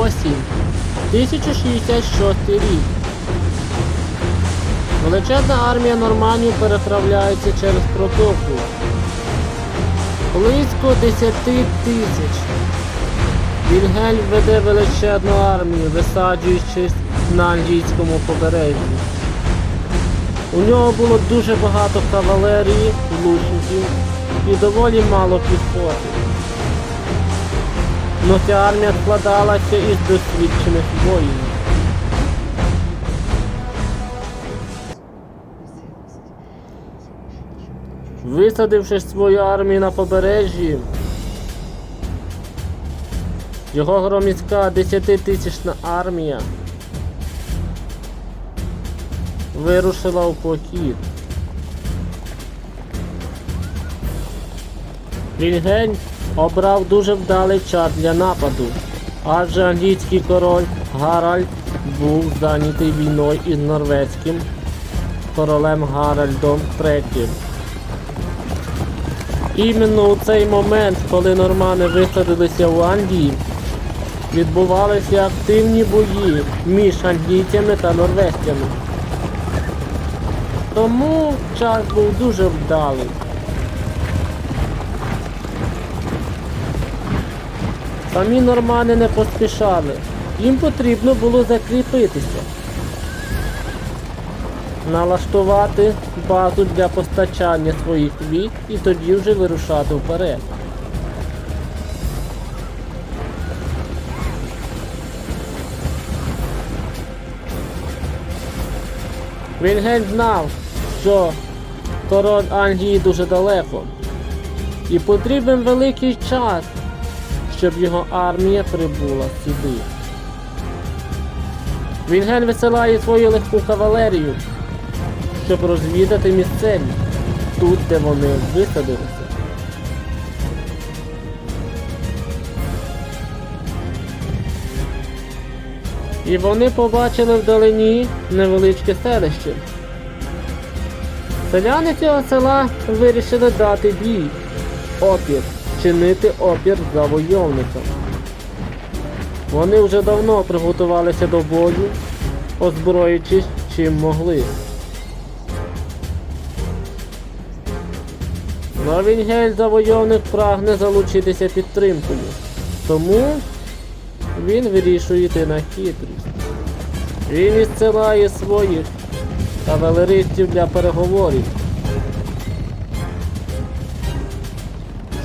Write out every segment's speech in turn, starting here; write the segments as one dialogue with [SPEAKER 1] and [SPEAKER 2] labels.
[SPEAKER 1] Осінь. 1066 рік. Величезна армія норманів переправляється через протоку. Близько 10 тисяч. Вільгельм веде величезну армію, висаджуючись на англійському побережжі. У нього було дуже багато кавалерії, лучників і доволі мало піхоти. Но ця армія складалася із досвідчених воїнів. Висадивши свою армію на побережжі, його громіська 10-тисячна армія вирушила у похід. Вільгельм обрав дуже вдалий час для нападу, адже англійський король Гаральд був зайнятий війною із норвезьким королем Гаральдом III. Іменно у цей момент, коли нормани висадилися в Англії, відбувалися активні бої між англійцями та норвезцями. Тому час був дуже вдалий. Самі нормани не поспішали. Їм потрібно було закріпитися. Налаштувати базу для постачання своїх військ і тоді вже вирушати вперед. Вільгельм знав, що король Англії дуже далеко. І потрібен великий час, щоб його армія прибула сюди. Вільгельм висилає свою легку кавалерію, щоб розвідати місцевість тут, де вони висадилися. І вони побачили вдалині невеличке селище. Селяни цього села вирішили дати бій, опір, чинити опір завойовникам. Вони вже давно приготувалися до бою, озброюючись чим могли. Но Вінгель завойовник прагне залучитися підтримкою. Тому він вирішує йти на хитрість. Він відсилає своїх кавалеристів для переговорів.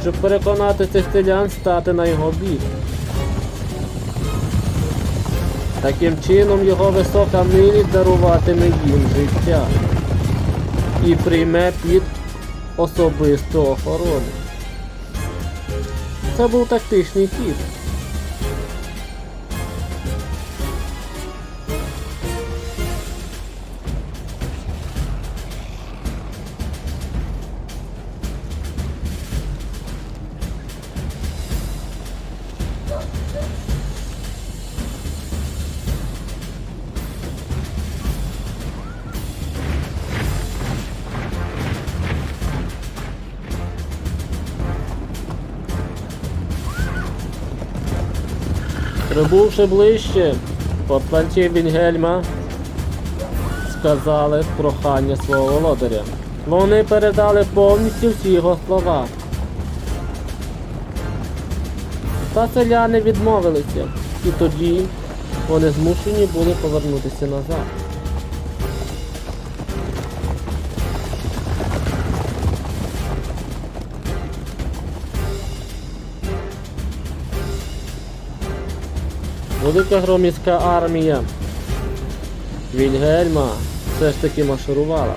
[SPEAKER 1] Щоб переконати цих селян стати на його бік. Таким чином його висока милість даруватиме їм життя і прийме під особисту охорону. Це був тактичний хід. Прибувши ближче, посланці Вільгельма сказали прохання свого володаря. Вони передали повністю всі його слова. Та селяни відмовилися, і тоді вони змушені були повернутися назад. Велика громіська армія Вільгельма все ж таки марширувала.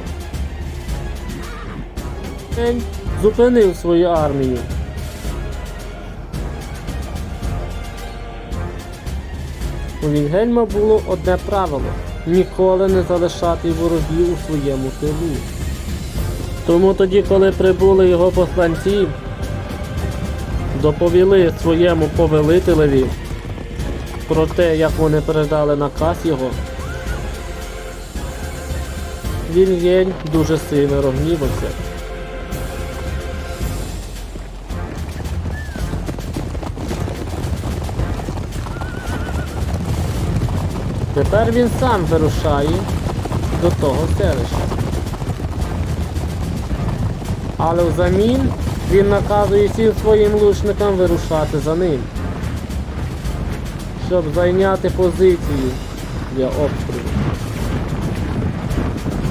[SPEAKER 1] Він зупинив свою армію. У Вільгельма було одне правило ніколи не залишати ворогів у своєму тилу. Тому тоді, коли прибули його посланці, доповіли своєму повелителеві про те, як вони передали наказ його, Вільгельм дуже сильно розгнівався. Тепер він сам вирушає до того селища. Але взамін він наказує всім своїм лучникам вирушати за ним, щоб зайняти позицію для обстрілу.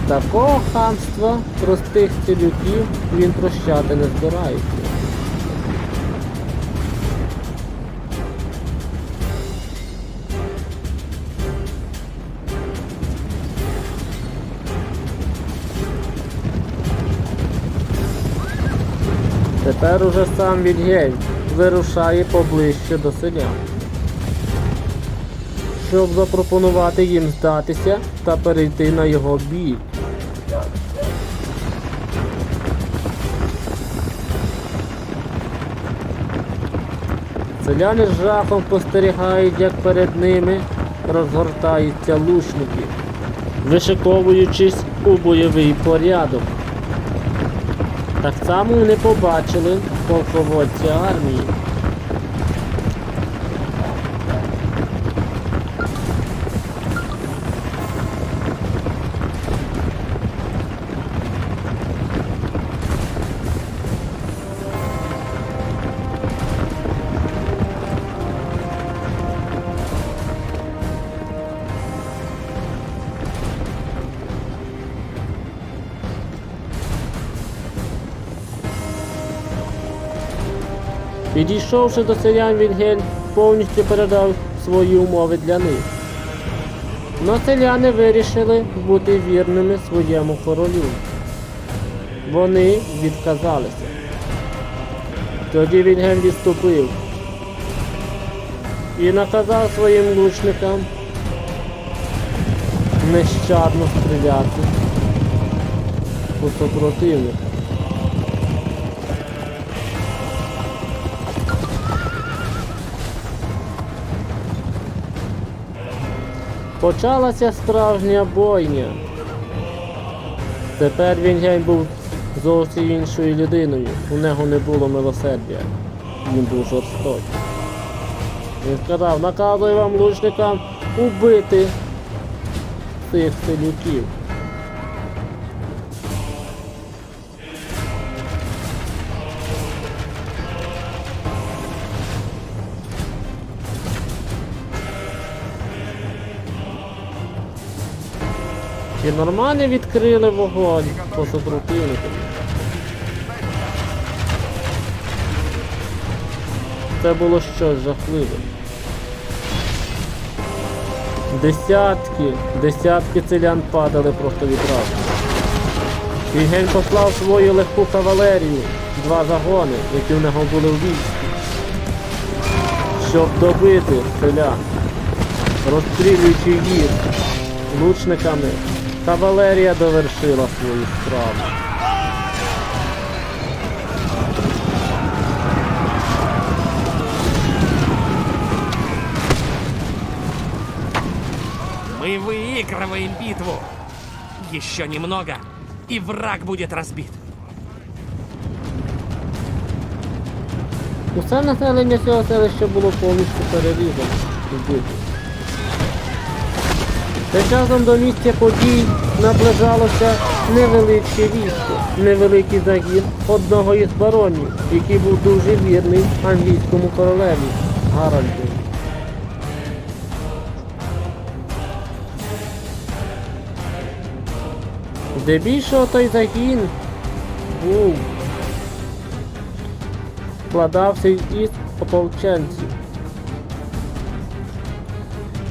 [SPEAKER 1] Такого хамства простих цілюків він прощати не збирається. Тепер уже сам Вільгельм вирушає поближче до селян, щоб запропонувати їм здатися та перейти на його бік. Селяни з жахом спостерігають, як перед ними розгортаються лучники, вишиковуючись у бойовий порядок. Так само вони побачили полководця армії. Підійшовши до селян Вільгельм повністю передав свої умови для них. Но селяни вирішили бути вірними своєму королю. Вони відказалися. Тоді Вільгельм відступив і наказав своїм лучникам нещадно стріляти у супротивника. Почалася справжня бойня. Тепер він гень був зовсім іншою людиною. У нього не було милосердя. Він був жорстокий. Він сказав, наказую вам лучникам убити цих селюків. І нормально відкрили вогонь по супротивнику. Це було щось жахливе. Десятки, десятки селян падали просто від разу. Вільгельм послав свою легку кавалерію, два загони, які в нього були в війську, щоб добити селян, розстрілюючи їх лучниками, кавалерія довершила свою справу.
[SPEAKER 2] Мы выигрываем битву. Еще немного, и враг будет разбит.
[SPEAKER 1] Усе населення цього селища було повністю перерізано. Тим часом до місця подій наближалося невеличке військо, невеликий загін одного із баронів, який був дуже вірний англійському королеві Гаральду. Здебільшого той загін був складався із ополченців.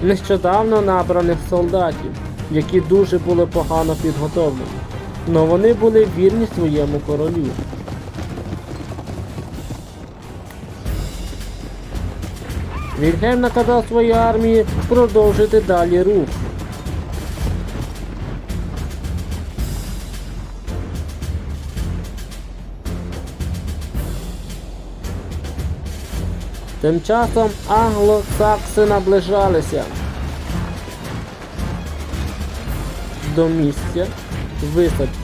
[SPEAKER 1] Нещодавно набраних солдатів, які дуже були погано підготовлені, але вони були вірні своєму королю. Вільгельм наказав своїй армії продовжити далі рух. Тим часом англосакси наближалися до місця висадки.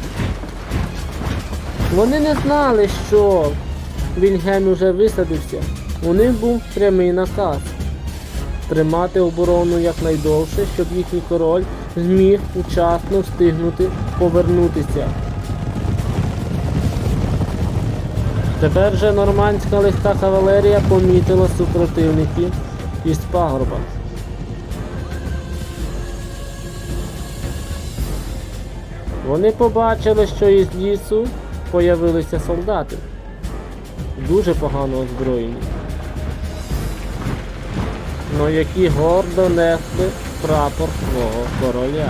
[SPEAKER 1] Вони не знали, що Вільгельм уже висадився. У них був прямий наказ тримати оборону якнайдовше, щоб їхній король зміг учасно встигнути повернутися. Тепер же нормандська легка кавалерія помітила супротивників із пагорба. Вони побачили, що із лісу появилися солдати. Дуже погано озброєні. но які гордо несли прапор свого короля.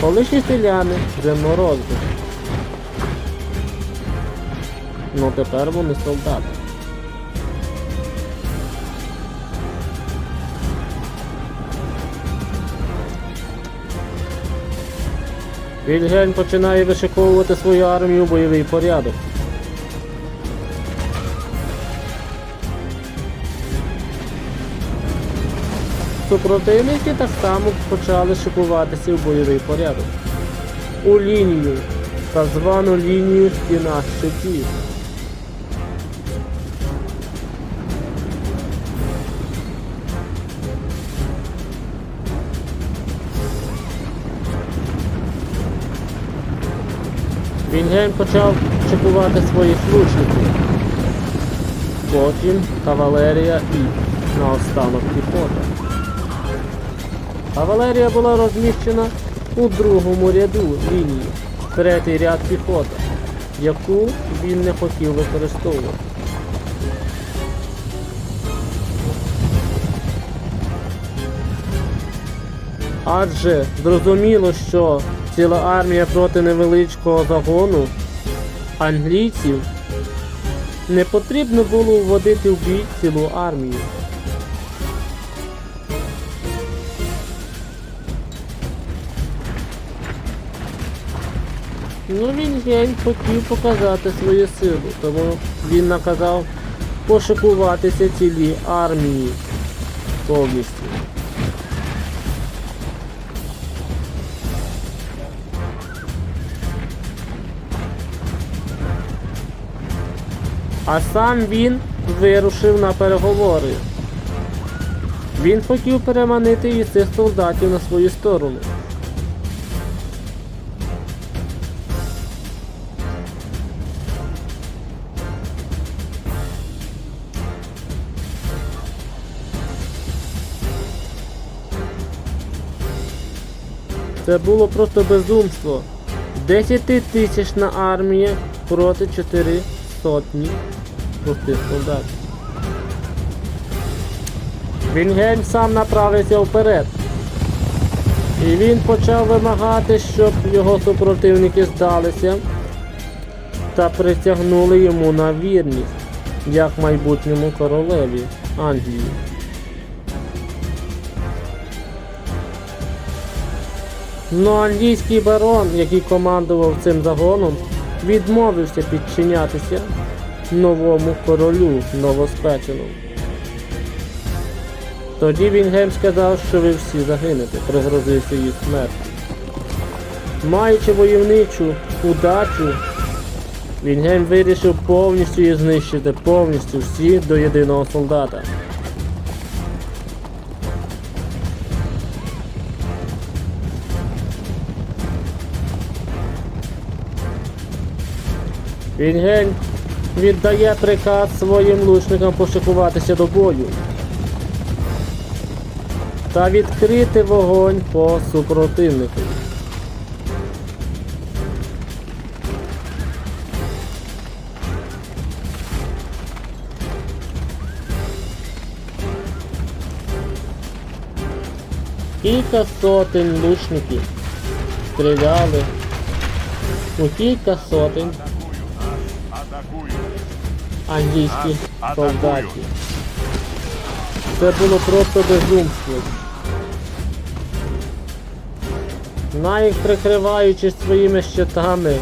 [SPEAKER 1] Колишні селяни вже морозили. Ну тепер вони солдати. Вільгельм починає вишиковувати свою армію у бойовий порядок. Супротивники так само почали шикуватися в бойовий порядок. У лінію, так звану лінію стіна щитів. Вільгельм почав чекувати своїх лучників. Потім кавалерія і наостанок піхота. Кавалерія була розміщена у другому ряду лінії, третій ряд піхота, яку він не хотів використовувати. Адже зрозуміло, що ціла армія проти невеличкого загону англійців не потрібно було вводити в бій цілу армію. Ну він хотів показати свою силу, тому він наказав пошикуватися цілій армії повністю. А сам він вирушив на переговори. Він хотів переманити і цих солдатів на свою сторону. Це було просто безумство. Десятитисячна армія проти чотири сотні простих солдатів. Вінгельм сам направився вперед. І він почав вимагати, щоб його супротивники здалися та притягнули йому на вірність, як майбутньому королеві Англії. Но англійський барон, який командував цим загоном, відмовився підчинятися новому королю новоспеченому. Тоді Вінгем сказав, що ви всі загинете, пригрозивши їх смертю. Маючи войовничу удачу, Вінгем вирішив повністю їх знищити, повністю всі до єдиного солдата. Вінгель віддає приказ своїм лучникам пошикуватися до бою. Та відкрити вогонь по супротивнику. Кілька сотень лучників стріляли. У кілька сотень англійських солдатів. Це було просто безумство. Навіть прикриваючись своїми щитами,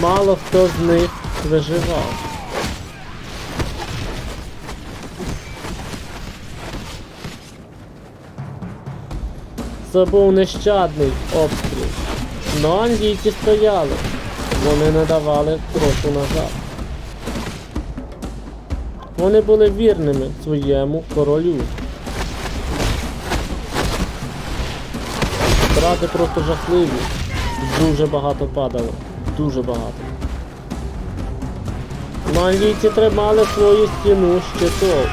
[SPEAKER 1] мало хто з них виживав. Це був нещадний обстріл. Но англійці стояли. Вони не давали кроку назад. Вони були вірними своєму королю. Втрати просто жахливі. Дуже багато падало. Дуже багато. Англійці тримали свою стіну щитов.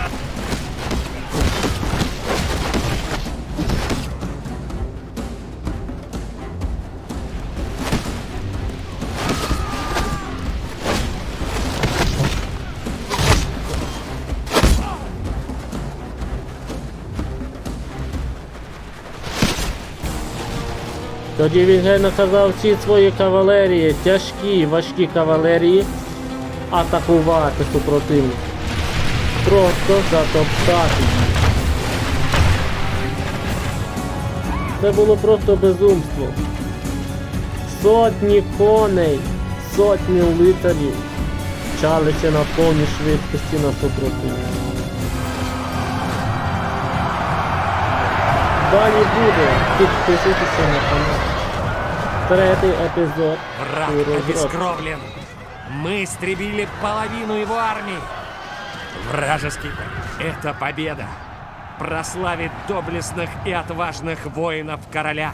[SPEAKER 1] Тоді він вже наказав всі свої кавалерії, тяжкі, важкі кавалерії, атакувати супротивника. Просто затоптати. Це було просто безумство. Сотні коней, сотні лицарів чалися на повній швидкості на супротивника. Далі буде. Підписуйтеся на канал. Третій епізод.
[SPEAKER 2] Враг
[SPEAKER 1] у розробці.
[SPEAKER 2] обескровлен. Мы истребили половину его армии. Вражеский. Это победа. Прославит доблестных и отважных воинов короля.